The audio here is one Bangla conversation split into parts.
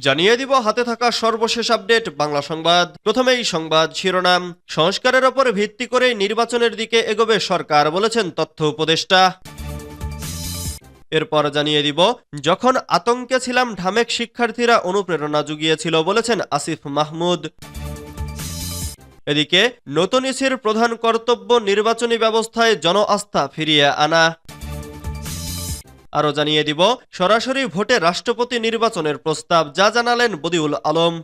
জানিয়ে দিব হাতে থাকা সর্বশেষ আপডেট বাংলা সংবাদ। প্রথমেই সংবাদ শিরোনাম। সংস্কারের ওপর ভিত্তি করে নির্বাচনের দিকে এগোবে সরকার, বলেছেন তথ্য উপদেষ্টা। এরপর জানিয়ে দিব, যখন আতঙ্কে ছিলাম, ঢামেক শিক্ষার্থীরা অনুপ্রেরণা জুগিয়েছিল, বলেছেন আসিফ মাহমুদ। এদিকে, নতুন ইসির প্রধান কর্তব্য নির্বাচনী ব্যবস্থায় জন আস্থা ফিরিয়ে আনা। আরও জানিয়ে দিব, সরাসরি ভোটে রাষ্ট্রপতি নির্বাচনের প্রস্তাব যা জানালেন বদিউল আলম।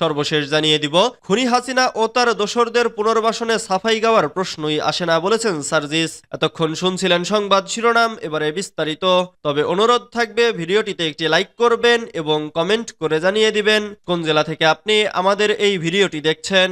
সর্বশেষ জানিয়ে দিব, খুনি হাসিনা ও তার দোসরদের পুনর্বাসনে সাফাই গাওয়ার প্রশ্নই আসে না বলেছেন সার্জিস। এতক্ষণ শুনছিলেন সংবাদ শিরোনাম, এবারে বিস্তারিত। তবে অনুরোধ থাকবে, ভিডিওটিতে একটি লাইক করবেন এবং কমেন্ট করে জানিয়ে দিবেন, কোন জেলা থেকে আপনি আমাদের এই ভিডিওটি দেখছেন।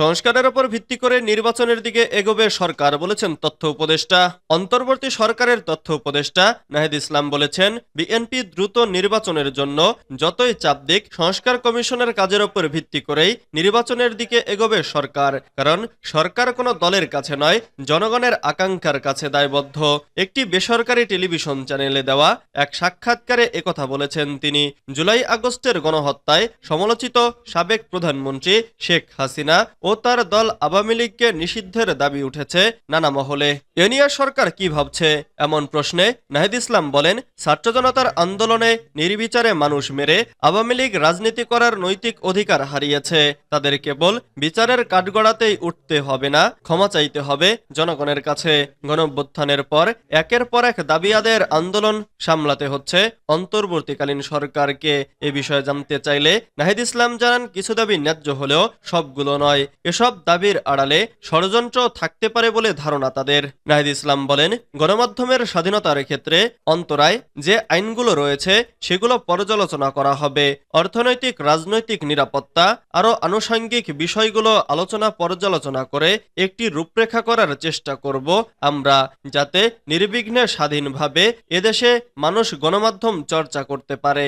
সংস্কারের উপর ভিত্তি করে নির্বাচনের দিকে এগোবে সরকার, বলেছেন তথ্য উপদেষ্টা। অন্তর্বর্তী সরকারের তথ্য উপদেষ্টা নাহিদ ইসলাম বলেছেন, বিএনপি দ্রুত নির্বাচনের জন্য যতই চাপ দিক, সংস্কার কমিশনের কাজের উপর ভিত্তি করেই নির্বাচনের দিকে এগোবে সরকার। কারণ সরকার কোনো দলের কাছে নয়, জনগণের আকাঙ্ক্ষার কাছে দায়বদ্ধ। একটি বেসরকারি টেলিভিশন চ্যানেলে দেওয়া এক সাক্ষাৎকারে একথা বলেছেন তিনি। জুলাই আগস্টের গণহত্যায় সমালোচিত সাবেক প্রধানমন্ত্রী শেখ হাসিনা ও তার দল আওয়ামী লীগকে নিষিদ্ধের দাবি উঠেছে নানা মহলে। এ সরকার কি ভাবছে? এমন প্রশ্নে নাহিদ ইসলাম বলেন, ছাত্র জনতার আন্দোলনে নির্বিচারে মানুষ মেরে আওয়ামী লীগ রাজনীতি করার নৈতিক অধিকার হারিয়েছে। তাদের কেবল বিচারের কাঠগড়াতেই উঠতে হবে না, ক্ষমা চাইতে হবে জনগণের কাছে। গণভ্যুত্থানের পর একের পর এক দাবি আদায়ের আন্দোলন সামলাতে হচ্ছে। অন্তর্বর্তীকালীন সরকারকে এ বিষয়ে জানতে চাইলে নাহিদ ইসলাম জানান, কিছু দাবি ন্যায্য হলেও সবগুলো নয়। এসব দাবির আড়ালে ষড়যন্ত্র থাকতে পারে বলে ধারণা তাদের। নাহিদ ইসলাম বলেন, গণমাধ্যমের স্বাধীনতার ক্ষেত্রে অন্তরায় যে আইনগুলো রয়েছে, সেগুলো পর্যালোচনা করা হবে। অর্থনৈতিক, রাজনৈতিক নিরাপত্তা, আরও আনুষঙ্গিক বিষয়গুলো আলোচনা পর্যালোচনা করে একটি রূপরেখা করার চেষ্টা করব আমরা, যাতে নির্বিঘ্নে স্বাধীনভাবে এদেশে মানুষ গণমাধ্যম চর্চা করতে পারে।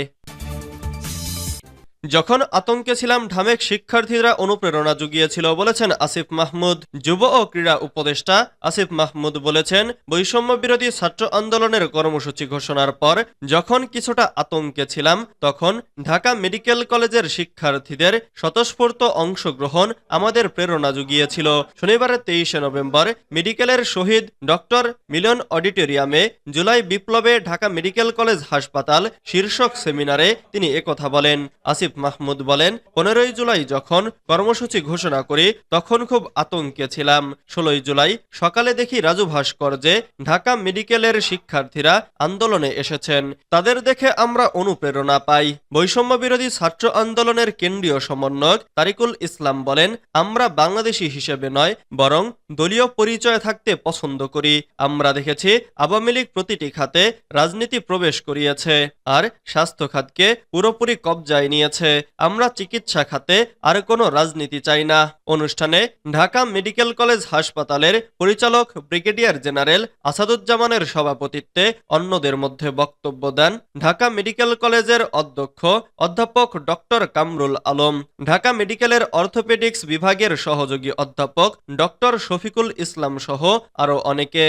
যখন আতঙ্কে ছিলাম, ঢামেক শিক্ষার্থীরা অনুপ্রেরণা জুগিয়েছিল বলেছেন আসিফ মাহমুদ। যুব ও ক্রীড়া উপদেষ্টা আসিফ মাহমুদ বলেছেন, বৈষম্য বিরোধী ছাত্র আন্দোলনের কর্মসূচি ঘোষণার পর যখন কিছুটা আতঙ্কে ছিলাম, তখন ঢাকা মেডিকেল কলেজের শিক্ষার্থীদের স্বতঃস্ফূর্ত অংশগ্রহণ আমাদের প্রেরণা জুগিয়েছিল। শনিবারের তেইশে নভেম্বর মেডিকেলের শহীদ ডক্টর মিলন অডিটোরিয়ামে জুলাই বিপ্লবে ঢাকা মেডিকেল কলেজ হাসপাতাল শীর্ষক সেমিনারে তিনি একথা বলেন। আসিফ মাহমুদ বলেন, পনেরোই জুলাই যখন কর্মসূচি ঘোষণা করি, তখন খুব আতঙ্কে ছিলাম। ষোলোই জুলাই সকালে দেখি রাজু ভাস্কর যে ঢাকা মেডিকেলের শিক্ষার্থীরা আন্দোলনে এসেছেন। তাদের দেখে আমরা অনুপ্রেরণা পাই। বৈষম্য বিরোধী ছাত্র আন্দোলনের কেন্দ্রীয় সমন্বয়ক তারিকুল ইসলাম বলেন, আমরা বাংলাদেশি হিসেবে নয়, বরং দলীয় পরিচয় থাকতে পছন্দ করি। আমরা দেখেছি, আওয়ামী লীগ প্রতিটি খাতে রাজনীতি প্রবেশ করিয়েছে, আর স্বাস্থ্য খাতকে পুরোপুরি কবজায় নিয়েছে। আমরা চিকিৎসা খাতে আর কোনো রাজনীতি চাই না। অনুষ্ঠানে ঢাকা মেডিকেল কলেজ হাসপাতালের পরিচালক ব্রিগেডিয়ার জেনারেল আসাদুজ্জামানের সভাপতিত্বে অন্যদের মধ্যে বক্তব্য দেন ঢাকা মেডিকেল কলেজের অধ্যক্ষ অধ্যাপক ডক্টর কামরুল আলম। ঢাকা মেডিকেলের অর্থোপেডিক্স বিভাগের সহযোগী অধ্যাপক ডক্টর শফিকুল ইসলাম সহ আরও অনেকে।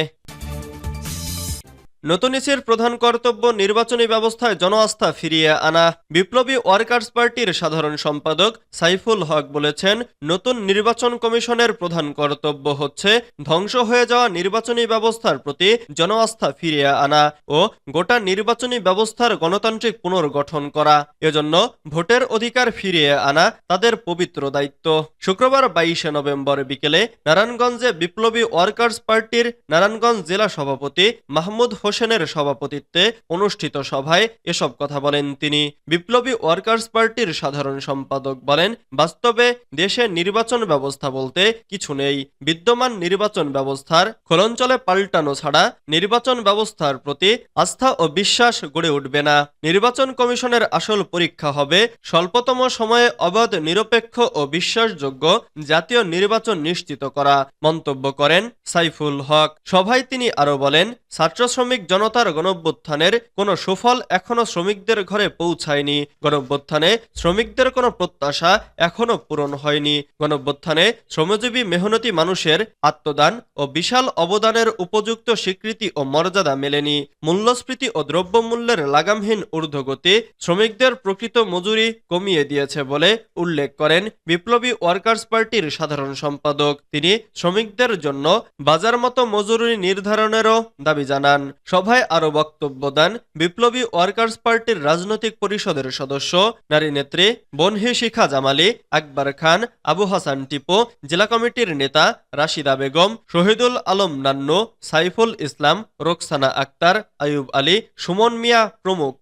নতুন ইসির প্রধান কর্তব্য নির্বাচনী ব্যবস্থায় জনআস্থা ফিরিয়ে আনা। বিপ্লবী ওয়ার্কার্স পার্টির সাধারণ সম্পাদক সাইফুল হক বলেছেন, নতুন নির্বাচন কমিশনের প্রধান কর্তব্য হচ্ছে ধ্বংস হয়ে যাওয়া নির্বাচনী ব্যবস্থার প্রতি জনআস্থা ফিরিয়ে আনা ও গোটা নির্বাচনী ব্যবস্থার গণতান্ত্রিক পুনর্গঠন করা। এজন্য ভোটের অধিকার ফিরিয়ে আনা তাদের পবিত্র দায়িত্ব। শুক্রবার বাইশে নভেম্বর বিকেলে নারায়ণগঞ্জে বিপ্লবী ওয়ার্কার্স পার্টির নারায়ণগঞ্জ জেলা সভাপতি মাহমুদ হোসেনের সভাপতিত্বে অনুষ্ঠিত সভায় এসব কথা বলেন তিনি। বিপ্লবী ওয়ার্কার্স পার্টির সাধারণ সম্পাদক বলেন, বাস্তবে দেশে নির্বাচন ব্যবস্থা বলতে কিছু নেই। বিদ্যমান নির্বাচন ব্যবস্থার খোলঞ্চলে পাল্টানো ছাড়া নির্বাচন ব্যবস্থার প্রতি আস্থা ও বিশ্বাস গড়ে উঠবে না। নির্বাচন কমিশনের আসল পরীক্ষা হবে স্বল্পতম সময়ে অবাধ, নিরপেক্ষ ও বিশ্বাসযোগ্য জাতীয় নির্বাচন নিশ্চিত করা, মন্তব্য করেন সাইফুল হক। সভায় তিনি আরও বলেন, ছাত্র শ্রমিক শ্রমিক জনতার গণঅভ্যুত্থানের কোনো সুফল এখনও শ্রমিকদের ঘরে পৌঁছায়নি। গণঅভ্যুত্থানে শ্রমিকদের কোনো প্রত্যাশা এখনও পূরণ হয়নি। গণঅভ্যুত্থানে শ্রমজীবী মেহনতি মানুষের আত্মদান ও বিশাল অবদানের উপযুক্ত স্বীকৃতি ও মর্যাদা মেলেনি। মূল্যস্ফীতি ও দ্রব্যমূল্যের লাগামহীন ঊর্ধ্বগতি শ্রমিকদের প্রকৃত মজুরি কমিয়ে দিয়েছে বলে উল্লেখ করেন বিপ্লবী ওয়ার্কার্স পার্টির সাধারণ সম্পাদক। তিনি শ্রমিকদের জন্য বাজার মতো মজুরি নির্ধারণেরও দাবি জানান। সভায় আরও বক্তব্য দেন বিপ্লবী ওয়ার্কার্স পার্টির রাজনৈতিক পরিষদের সদস্য, নারী নেত্রী বনহি শিখা জামালি, আকবর খান, আবু হাসান টিপো, জেলা কমিটির নেতা রাশিদা বেগম, শহীদুল আলম নান্নু, সাইফুল ইসলাম, রোকসানা আক্তার, আয়ুব আলী, সুমন মিয়া প্রমুখ।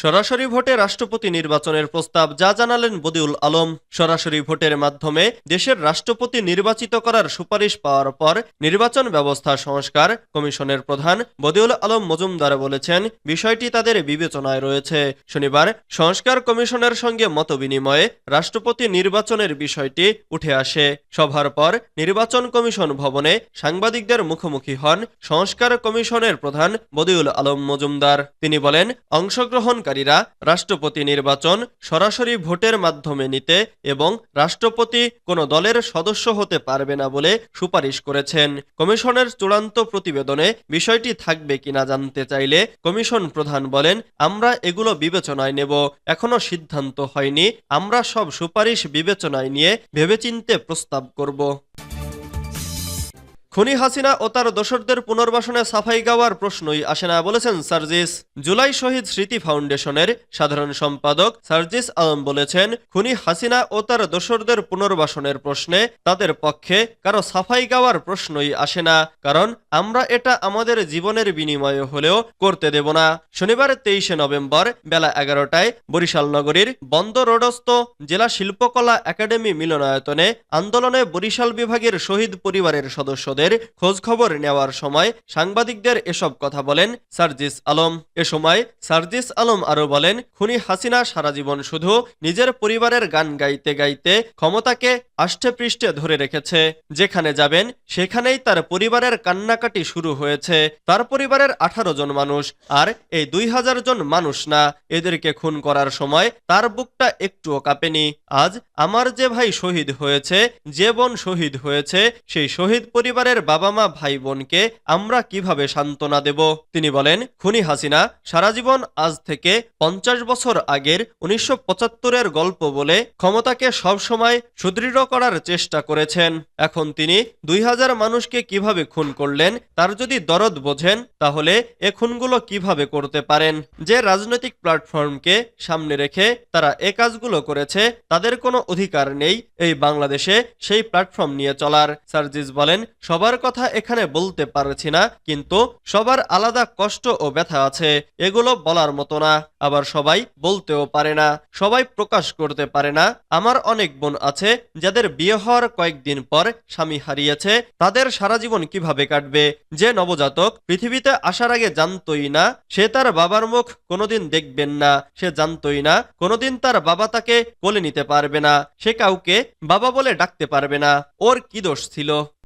সরাসরি ভোটে রাষ্ট্রপতি নির্বাচনের প্রস্তাব যা জানালেন বদিউল আলম। সরাসরি ভোটের মাধ্যমে দেশের রাষ্ট্রপতি নির্বাচিত করার সুপারিশ পাওয়ার পর নির্বাচন ব্যবস্থা সংস্কার কমিশনের প্রধান বদিউল আলম মজুমদার বলেছেন, বিষয়টি তাদের বিবেচনায় রয়েছে। শনিবার সংস্কার কমিশনের সঙ্গে মতবিনিময়ে রাষ্ট্রপতি নির্বাচনের বিষয়টি উঠে আসে। সভার পর নির্বাচন কমিশন ভবনে সাংবাদিকদের মুখোমুখি হন সংস্কার কমিশনের প্রধান বদিউল আলম মজুমদার। তিনি বলেন অংশগ্রহণকারীরা রাষ্ট্রপতি নির্বাচন সরাসরি ভোটের মাধ্যমে নিতে এবং রাষ্ট্রপতি কোনো দলের সদস্য হতে পারবে না বলে সুপারিশ করেছেন। কমিশনের চূড়ান্ত প্রতিবেদনে বিষয়টি থাকবে কিনা জানতে চাইলে কমিশন প্রধান বলেন, আমরা এগুলো বিবেচনায় নেব। এখনও সিদ্ধান্ত হয়নি। আমরা সব সুপারিশ বিবেচনায় নিয়ে ভেবেচিন্তে প্রস্তাব করব। খুনি হাসিনা ও তার দোসরদের পুনর্বাসনে সাফাই গাওয়ার প্রশ্নই আসে না, বলেছেন সার্জিস। জুলাই শহীদ স্মৃতি ফাউন্ডেশনের সাধারণ সম্পাদক সার্জিস আলম বলেছেন, খুনি হাসিনা ও তার দোসরদের পুনর্বাসনের প্রশ্নে তাদের পক্ষে কারও সাফাই গাওয়ার প্রশ্নই আসে না, কারণ আমরা এটা আমাদের জীবনের বিনিময়ে হলেও করতে দেব না। শনিবার তেইশে নভেম্বর বেলা এগারোটায় বরিশাল নগরীর বন্দ রোডস্থ জেলা শিল্পকলা একাডেমি মিলনায়তনে আন্দোলনে বরিশাল বিভাগের শহীদ পরিবারের সদস্যদের খোঁজখবর নেওয়ার সময় সাংবাদিকদের এসব কথা বলেন সার্জিস আলম। এ সময় সার্জিস আলম আরও বলেন, খুনি হাসিনা সারা জীবন শুধু নিজের পরিবারের গান গাইতে গাইতে ক্ষমতাকে আষ্টে পৃষ্ঠে ধরে রেখেছে। যেখানে যাবেন, সেখানেই তার পরিবারের কান্নাকাটি শুরু হয়েছে। তার পরিবারের আঠারো জন মানুষ, আর এই দুই হাজার জন মানুষ না। এদেরকে খুন করার সময় তার বুকটা একটুও কাঁপেনি। আজ আমার যে ভাই শহীদ হয়েছে, যে বোন শহীদ হয়েছে, সেই শহীদ পরিবারের বাবা মা ভাই বোনকে আমরা কীভাবে সান্ত্বনা দেব? তিনি বলেন, খুনি হাসিনা সারা জীবন আজ থেকে পঞ্চাশ বছর আগের উনিশশো পঁচাত্তরের গল্প বলে ক্ষমতাকে সবসময় সুদৃঢ় করার চেষ্টা করেছেন। এখন তিনি দুই হাজার মানুষকে কীভাবে খুন করলেন তার যদি দরদ বোঝেন, তাহলে এ খুনগুলো কীভাবে করতে পারেন? যে রাজনৈতিক প্ল্যাটফর্মকে সামনে রেখে তারা এ কাজগুলো করেছে, তাদের কোনো অধিকার নেই এই বাংলাদেশে সেই প্ল্যাটফর্ম নিয়ে চলার। সার্জিস বলেন সবার কথা এখানে বলতে পারছি না, কিন্তু সবার আলাদা কষ্ট ও ব্যথা আছে, এগুলো বলার মতো না। আবার সবাই বলতেও পারে না, সবাই প্রকাশ করতে পারে না। আমার অনেক বোন আছে, যাদের বিয়ে হওয়ার কয়েকদিন পর স্বামী হারিয়েছে, তাদের সারা জীবন কীভাবে কাটবে? যে নবজাতক পৃথিবীতে আসার আগে জানতই না, সে তার বাবার মুখ কোনোদিন দেখবেন না, সে জানতই না, কোনোদিন তার বাবা তাকে কোলে নিতে পারবে না, সে কাউকে বাবা বলে ডাকতে পারবে না। ওর কি দোষ ছিল?